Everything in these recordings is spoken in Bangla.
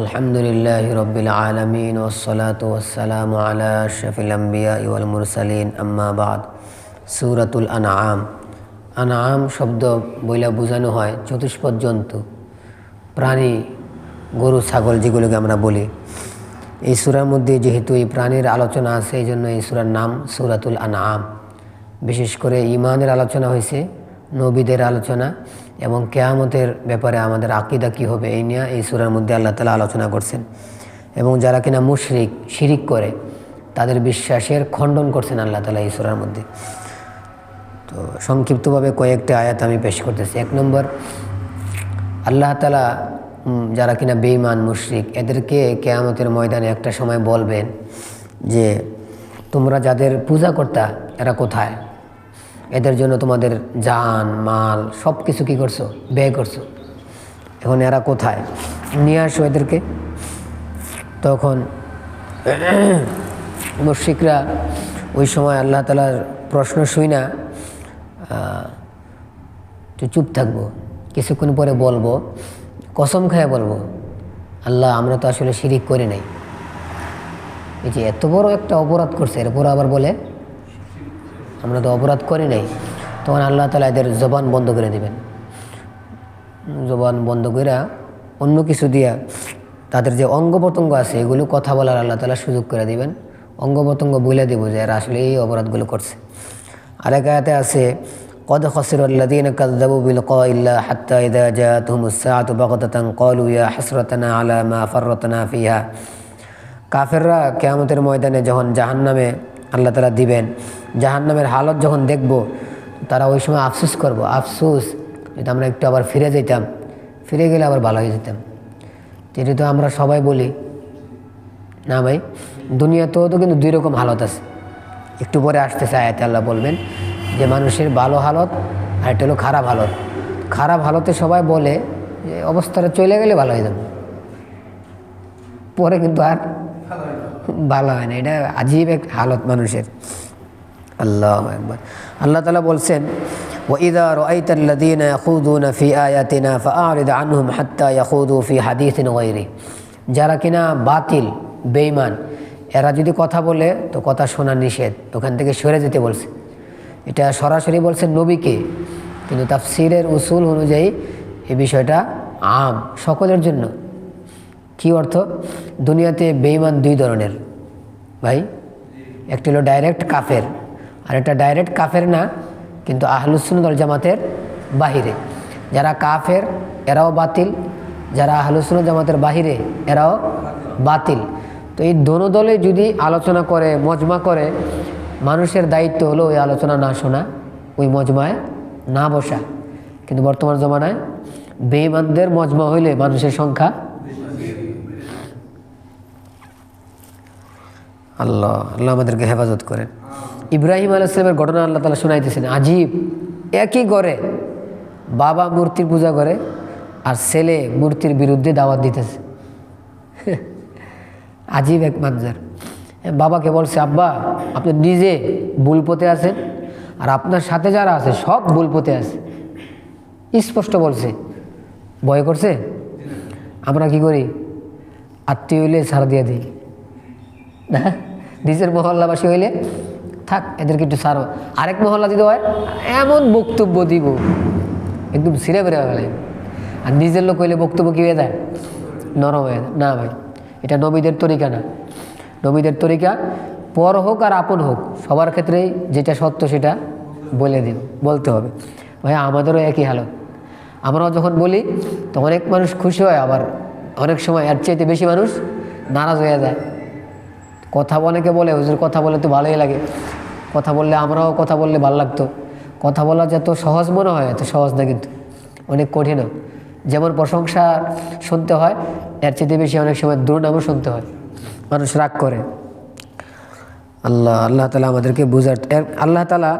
আলহামদুলিল্লাহ রবিল আলমিন ওসলাতাম আলা শফিলাম্বিয়া ইউল মুরসালিন আম্মাবাদ সুরাতুল আনাম আনাম শব্দ বইলা বোঝানো হয় চতুষ্পদ জন্তু প্রাণী, গরু, ছাগল যেগুলোকে আমরা বলি। এই সুরার মধ্যে যেহেতু এই প্রাণীর আলোচনা আছে, এই জন্য এই সুরার নাম সুরাতুল আনাম বিশেষ করে ইমানের আলোচনা হয়েছে। নবীদের আলোচনা এবং কেয়ামতের ব্যাপারে আমাদের আকিদা কী হবে এই নিয়ে এই সুরার মধ্যে আল্লাহ তালা আলোচনা করছেন। এবং যারা কিনা মুশরিক, শিরিক করে, তাদের বিশ্বাসের খণ্ডন করছেন আল্লাহ তালা এই সুরার মধ্যে। তো সংক্ষিপ্তভাবে কয়েকটা আয়াত আমি পেশ করতেছি। এক নম্বর, আল্লাহ তালা যারা কিনা বেঈমান, মুশরিক, এদেরকে কেয়ামতের ময়দানে একটা সময় বলবেন যে, তোমরা যাদের পূজা করতা এরা কোথায়? এদের জন্য তোমাদের জান, মাল সব কিছু কী করছ? ব্যয় করছ। এখন এরা কোথায়? নিয়ে আসো এদেরকে। তখন মুশিকরা ওই সময় আল্লাহ তালার প্রশ্ন শুই না চুপ থাকব, কিছুক্ষণ পরে বলব, কসম খায় বলব, আল্লাহ, আমরা তো আসলে শিরিক করি নাই। এই যে এত বড় একটা অপরাধ করছে, এরপর আবার বলে আমরা তো অপরাধ করি নাই তখন আল্লাহ তালা এদের জবান বন্ধ করে দিবেন জবান বন্ধ করে অন্য কিছু দিয়া তাদের যে অঙ্গ প্রত্যঙ্গ আছে এগুলো কথা বলার আল্লাহ তালা সুযোগ করে দিবেন অঙ্গ প্রত্যঙ্গ বলে দিব যে এরা আসলে এই অপরাধগুলো করছে আরেক আয়াতে আছে قد خسر الذين كذبوا بلقاء الله حتى إذا جاءتهم الساعة بغتة قالوا يا حسرتنا على ما فرطنا فيها কাফেররা কেয়ামতের ময়দানে যখন জাহান্নামে আল্লাহ তালা দিবেন। জাহান্নামের হালত যখন দেখব, তারা ওই সময় আফসোস করব। আফসুস যদি আমরা একটু আবার ফিরে যেতাম, ফিরে গেলে আবার ভালো হয়ে যেতাম। যেটি তো আমরা সবাই বলি, না ভাই? দুনিয়াতেও তো কিন্তু দুই রকম হালত আছে। একটু পরে আসতেছে আয়াতে আল্লাহ বলবেন যে, মানুষের ভালো হালত আর একটা হলো খারাপ হালত। খারাপ হালতে সবাই বলে যে, অবস্থাটা চলে গেলে ভালো হয়ে যাবে। পরে কিন্তু আর ভালো হয় না এটা আজীব এক হালত মানুষের আল্লাহ একবার আল্লাহ তালা বলছেন وإذا رأيت الذين يخوضون في آياتنا فأعرض عنهم حتى يخوضوا في حديث غيره যারা কিনা বাতিল বেঈমান এরা যদি কথা বলে তো কথা শোনা নিষেধ ওখান থেকে সরে যেতে বলছে এটা সরাসরি বলছে নবীকে কিন্তু তাফসিরের উসুল অনুযায়ী এই বিষয়টা আম সকলের জন্য কি অর্থ দুনিয়াতে বেঈমান দুই ধরনের। ভাই, একটি হলো ডাইরেক্ট কাফের, আর একটা ডাইরেক্ট কাফের না, কিন্তু আহলুসুল জামাতের বাহিরে। যারা কাফের, এরাও বাতিল। যারা আহলুসুল জামাতের বাহিরে, এরাও বাতিল। তো এই দোনো দলে যদি আলোচনা করে, মজমা করে, মানুষের দায়িত্ব হলো ওই আলোচনা না শোনা, ওই মজমায় না বসা। কিন্তু বর্তমান জমানায় বেঈমানদের মজমা হইলে মানুষের সংখ্যা আল্লাহ আল্লাহ আমাদেরকে হেফাজত করেন। ইব্রাহিম আলাইসলামের ঘটনা আল্লাহ তালা শোনাইতেছেন, আজীব, একই ঘরে বাবা মূর্তির পূজা করে আর ছেলে মূর্তির বিরুদ্ধে দাওয়াত দিতেছে। আজীব এক মানজার। বাবাকে বলছে, আব্বা, আপনি নিজে ভুল পথে আছেন আর আপনার সাথে যারা আছে সব ভুল পথে আছে। স্পষ্ট বলছে, ভয় করছে? আমরা কি করি? আত্মীয় হইলে ছাড়া দিয়ে দিই। না নিজের মহল্লাবাসী হইলে, থাক, এদেরকে একটু সারো আরেক মহল্লা দিতে হয়, এমন বক্তব্য দিব, একদম সিরে বেড়ে গেলে আর নিজের লোক হইলে বক্তব্য কী হয়ে যায়? নরম হয়ে যায়। না ভাই, এটা নবীদের তরিকা না। নবীদের তরিকা, পর হোক আর আপন হোক, সবার ক্ষেত্রেই যেটা সত্য সেটা বলে দিন, বলতে হবে। ভাই, আমাদেরও একই হালত। আমরাও যখন বলি তো অনেক মানুষ খুশি হয় আবার। অনেক সময় এর চাইতে বেশি মানুষ নারাজ হয়ে যায়। কথা অনেকে বলে? হুজুর কথা বলে তো ভালোই লাগে। কথা বললে আমরাও কথা বললে ভালো লাগতো। কথা বলা যত সহজ মনে হয়, এত সহজ না কিন্তু। অনেক কঠিনও যেমন প্রশংসা শুনতে হয়, এর চেয়ে বেশি অনেক সময় দুর্নামও শুনতে হয়। মানুষ রাগ করে। আল্লাহ আল্লাহ তালা আমাদেরকে বুঝার আল্লাহ তালা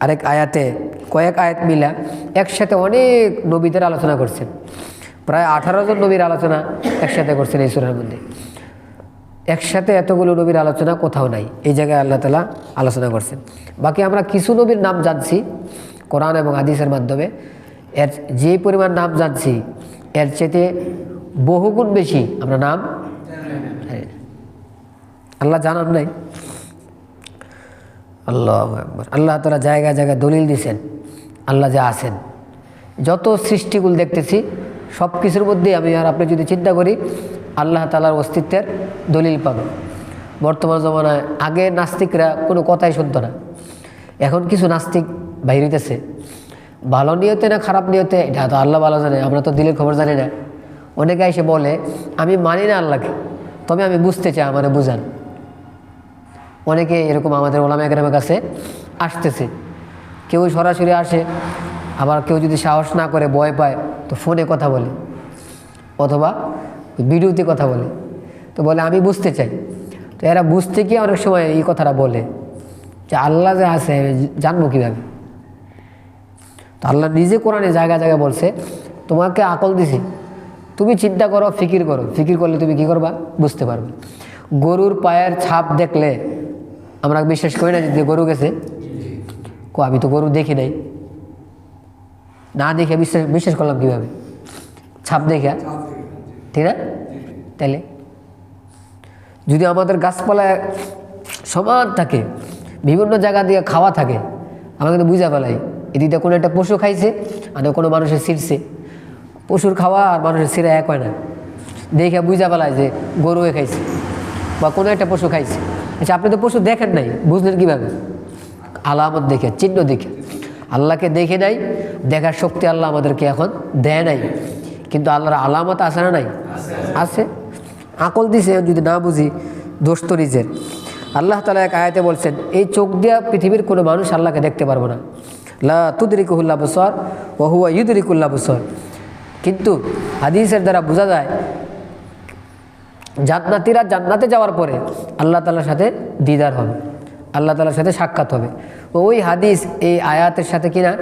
আরেক আয়াতে কয়েক আয়াত মিলা একসাথে অনেক নবীদের আলোচনা করছেন। প্রায় আঠারো জন নবীর আলোচনা একসাথে করছেন এই সুরের মধ্যে। একসাথে এতগুলো নবীর আলোচনা কোথাও নাই। এই জায়গায় আল্লাহ তালা আলোচনা করছেন। বাকি আমরা কিছু নবীর নাম জানছি কোরআন এবং হাদিসের মাধ্যমে। এর যে পরিমাণ নাম জানছি, এর চেয়ে বহুগুণ বেশি আমরা নাম আল্লাহ জানার নাই। আল্লাহ আল্লাহ তালা জায়গায় জায়গায় দলিল দিছেন। আল্লাহ যা আছেন। যত সৃষ্টিগুলো দেখতেছি সব কিছুর মধ্যে আমি আর আপনি যদি চিন্তা করি আল্লাহ তালার অস্তিত্বের দলিল পাবে। বর্তমান জমানায় আগে নাস্তিকরা কোনো কথাই শুনতো না। এখন কিছু নাস্তিক বাইরিতেছে ভালো নিয়তে না খারাপ নিয়তে, এটা তো আল্লাহ ভালো জানে, আমরা তো দিলের খবর জানি না। অনেকে এসে বলে, আমি মানি না আল্লাহকে, তবে আমি বুঝতে চাই, আমার বুঝান। অনেকে এরকম আমাদের ওলামা একরামের কাছে আসতেছে। কেউ সরাসরি আসে, আবার কেউ যদি সাহস না করে, ভয় পায়, তো ফোনে কথা বলে। অথবা ভিডিওতে কথা বলে। তো বলে, আমি বুঝতে চাই। তো এরা বুঝতে গিয়ে অনেক সময় এই কথাটা বলে যে, আল্লাহ যে আছে, জানব কীভাবে? তো আল্লাহ নিজে কোরআনে জায়গা জায়গা বলছে, তোমাকে আকল দিছি। তুমি চিন্তা করো, ফিকির করো। ফিকির করলে তুমি কী করবা? বুঝতে পারবে। গরুর পায়ের ছাপ দেখলে, আমরা বিশ্বাস করি না যে গরু গেছে। কো, আমি তো গরু দেখি নাই। না দেখে বিশ্বাস বিশ্বাস করলাম কীভাবে? ছাপ দেখে। ঠিক না তাহলে যদি আমাদের গাছপালা সমান থাকে, বিভিন্ন জায়গা দিয়ে খাওয়া থাকে আমরা কিন্তু বুঝা পেলাই এদিকটা কোনো একটা পশু খাইছে আর কোনো মানুষের ছিঁড়ছে। পশুর খাওয়া আর মানুষের ছিঁড়া এক হয় না। দেখে বুঝা পেলায় যে গরুয়ে খাইছে বা কোনো একটা পশু খাইছে। আচ্ছা আপনি তো পশু দেখেন নাই, বুঝলেন কীভাবে? আলামত দেখে, চিহ্ন দেখে। আল্লাহকে দেখে নাই, দেখার শক্তি আল্লাহ আমাদেরকে এখন দেয় নাই। কিন্তু আল্লাহর আলামত আছে না নাই? আছে। আকল দিছে, যদি না বুঝি, দোষ তো নিজের। আল্লাহ তালা এক আয়াতে বলছেন, এই চোখ দিয়া পৃথিবীর কোনো মানুষ আল্লাহকে দেখতে পারব না। লা তুদরিকুল্লা বসর ওহুয়া ইউদরিকুল্লা বসর কিন্তু হাদিসের দ্বারা বোঝা যায়, জান্নাতিরা জান্নাতে যাওয়ার পরে আল্লাহ তালার সাথে দিদার হবে, আল্লাহ তালার সাথে সাক্ষাৎ হবে। ওই হাদিস এই আয়াতের সাথে কিনা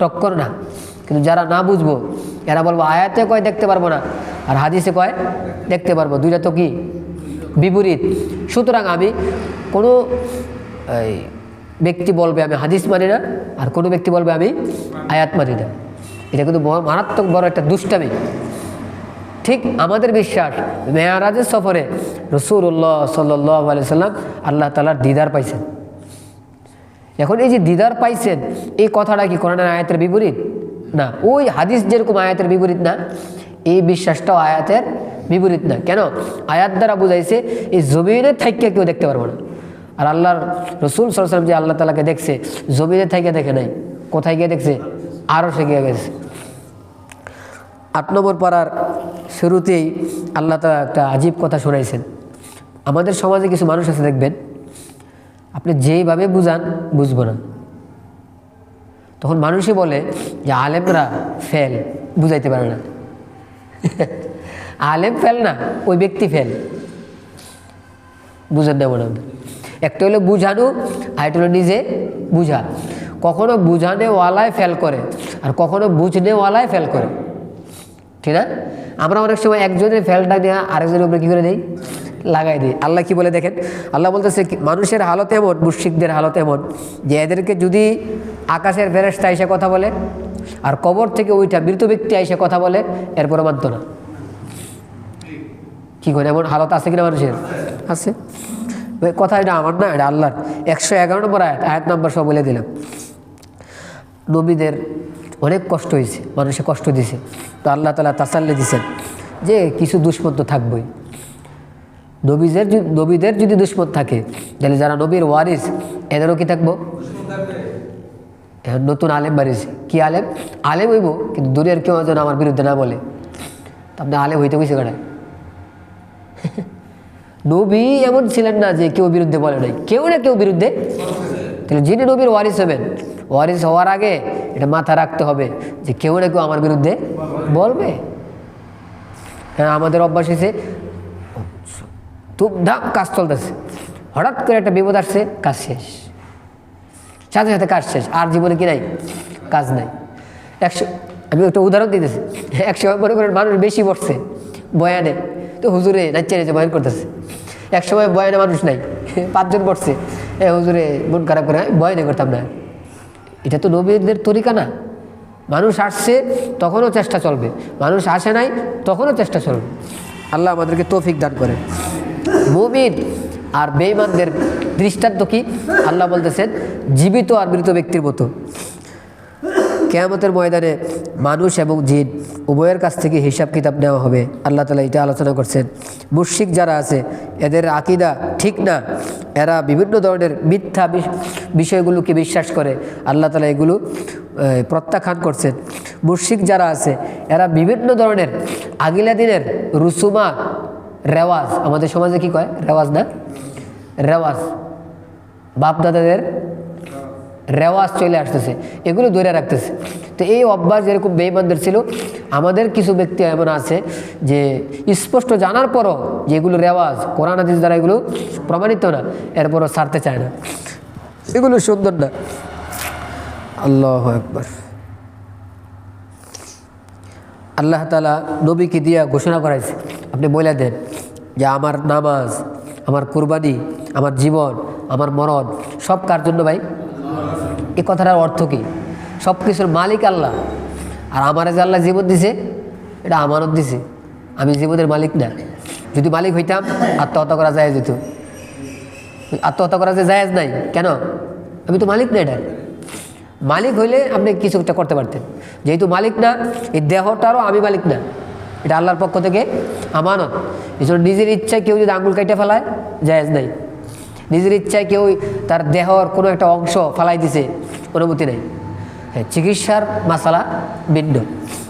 টক্কর না। কিন্তু যারা না বুঝব এরা বলব আয়াতে কয় দেখতে পারব না আর হাদিসে কয় দেখতে পারব। দুইটা তো কি? বিপরীত। সুতরাং আমি কোনো এই, ব্যক্তি বলবে আমি হাদিস মানি না আর কোনো ব্যক্তি বলবে আমি আয়াত মানি না। এটা কিন্তু মারাত্মক বড় একটা দুষ্টামি। ঠিক আমাদের বিশ্বাস মেয়ারাজের সফরে রসুল্লাহ সাল্লাহ আলি সাল্লাম আল্লাহ তালার দিদার পাইছেন। এখন এই যে দিদার পাইছেন এই কথাটা কি কোরআনের আয়াতের বিপরীত? না, ওই হাদিস যেরকম আয়াতের বিপরীত না, এই বিশ্বাসটাও আয়াতের বিপরীত না। কেন? আয়াত দ্বারা বুঝাইছে, এই জমিনের থাইকে কেউ দেখতে পারব না। আর আল্লাহর রসুল সরসালাম যে আল্লাহ তালাকে দেখছে জমিনের থাইকে দেখে নাই, কোথায় গিয়ে দেখছে? আরও সে গিয়ে গেছে। আট নম্বর পাড়ার শুরুতেই আল্লাহ তালা একটা আজীব কথা শোনাইছেন। আমাদের সমাজে কিছু মানুষ আছে, দেখবেন। আপনি যেইভাবে বুঝান, বুঝব না। তখন মানুষই বলে যে আলেমরা ফেল, বুঝাইতে পারে না। আলেম ফেল না, ওই ব্যক্তি ফেল। বুঝেন না মনে। একটা হলো বুঝানো, আর একটা হলো নিজে বুঝা। কখনো বুঝানেওয়ালায় ফেল করে, আর কখনো বুঝনেওয়ালায় ফেল করে। ঠিক না? আমরা অনেক সময় একজনের ফেলটা নিয়ে আরেকজনের উপরে কী করে দিই? লাগাই দিই। আল্লাহ কি বলে দেখেন? আল্লাহ বলতেছে মানুষের হালত এমন মুশিকদের হালত এমন, যে এদেরকে যদি আকাশের ফেরেস্তা এসে কথা বলে, আর কবর থেকে ওইটা মৃত ব্যক্তি এসে কথা বলে এরপরে মানত না। কি করে? এমন হালত আছে কিনা মানুষের? আছে। কথা এটা আমার না, এটা আল্লাহর। একশো এগারো নম্বর আয়াত আয়াত নম্বর সব বলে দিলাম। নবীদের অনেক কষ্ট হয়েছে, মানুষে কষ্ট দিছে। তো আল্লাহ তালা তাসাল্লে দিছেন যে কিছু দুশ্মন তো থাকবই। নবীদের নবীদের যদি দুশ্মন থাকে, তাহলে যারা নবীর ওয়ারিস, এদেরও কি থাকব? নতুন আলেম বাড়িয়েছে। কি আলেম? আলেম হইব, কিন্তু দুনিয়ার কেউ যেন আমার বিরুদ্ধে না বলে। আপনি আলেম হইতে কইছে কাটায় নবী এমন ছিলেন না যে কেউ বিরুদ্ধে বলে নাই। কেউ না কেউ বিরুদ্ধে। তাহলে যিনি নবীর ওয়ারিস হবেন ওয়ারিস হওয়ার আগে এটা মাথা রাখতে হবে যে কেউ না কেউ আমার বিরুদ্ধে বলবে। হ্যাঁ আমাদের অভ্যাস হয়েছে, ধুমধাম কাজ চলতেছে। হঠাৎ করে একটা বিপদ আসছে, কাজ শেষ। সাথে সাথে কাজ শেষ, আর জীবনে কি নাই? কাজ নাই। একশো, আমি একটা উদাহরণ দিতেছি। একশো, মনে করেন মানুষ বেশি বসছে বয়ানে। তো হুজুরে নাচছে নাচে বয়ান করতেছে। এক সময় বয়ানে মানুষ নাই, পাঁচজন বসছে এ হুজুরে মন খারাপ করে, বয়ানে করতাম না। এটা তো নবীদের তরিকা না। মানুষ আসছে, তখনও চেষ্টা চলবে। মানুষ আসে নাই, তখনও চেষ্টা চলবে। আল্লাহ আমাদেরকে তৌফিক দান করে মুমিন আর বেঈমানদের দৃষ্টান্ত কি? আল্লাহ বলতেছেন, জীবিত আর মৃত ব্যক্তির মতো। কেয়ামতের ময়দানে মানুষ এবং জিন উভয়ের কাছ থেকে হিসাব কিতাব নেওয়া হবে। আল্লাহ তালা এটা আলোচনা করছেন। মুর্শিক যারা আছে, এদের আকিদা ঠিক না। এরা বিভিন্ন ধরনের মিথ্যা বিষয়গুলোকে বিশ্বাস করে। আল্লাহ তালা এগুলো প্রত্যাখ্যান করছেন। মুর্শিক যারা আছে, এরা বিভিন্ন ধরনের আগিলা দিনের রুসুমা, রেওয়াজ। আমাদের সমাজে কি কয়? রেওয়াজ না? রেওয়াজ। বাপ দাদাদের রেওয়াজ চলে আসতেছে, এগুলো ধরে রাখতেছে। তো এই অভ্যাস যেরকম বেইমানদের ছিল, আমাদের কিছু ব্যক্তি এমন আছে যে স্পষ্ট জানার পরও যে এগুলো রেওয়াজ, কোরআন, হাদিস দ্বারা এগুলো প্রমাণিত না, এরপরও ছাড়তে চায় না। এগুলো সুন্দর না। আল্লাহ একবার আল্লাহ তালা নবীকে দিয়া ঘোষণা করাইছে, আপনি বলে দেন যে আমার নামাজ, আমার কুরবানি, আমার জীবন, আমার মরণ সব কার জন্য ভাই? এ কথাটার অর্থ কি? সব কিছুর মালিক আল্লাহ। আর আমার যে আল্লাহ জীবন দিছে, এটা আমানত দিছে। আমি জীবনের মালিক না। যদি মালিক হইতাম, আত্মহত্যা করা যায় যেত আত্মহত্যা করা যে জায়েজ নাই, কেন? আমি তো মালিক না এটা। মালিক হইলে আপনি কিছু একটা করতে পারতেন। যেহেতু মালিক না, এই দেহটারও আমি মালিক না। এটা আল্লাহর পক্ষ থেকে আমানত। জন্য নিজের ইচ্ছায় কেউ যদি আঙুল কেটে ফেলায়, জায়েজ নাই। নিজের ইচ্ছায় কেউ তার দেহর কোনো একটা অংশ ফালাই দিছে অনুমতি নেই। হ্যাঁ চিকিৎসার মাসালা ভিন্ন।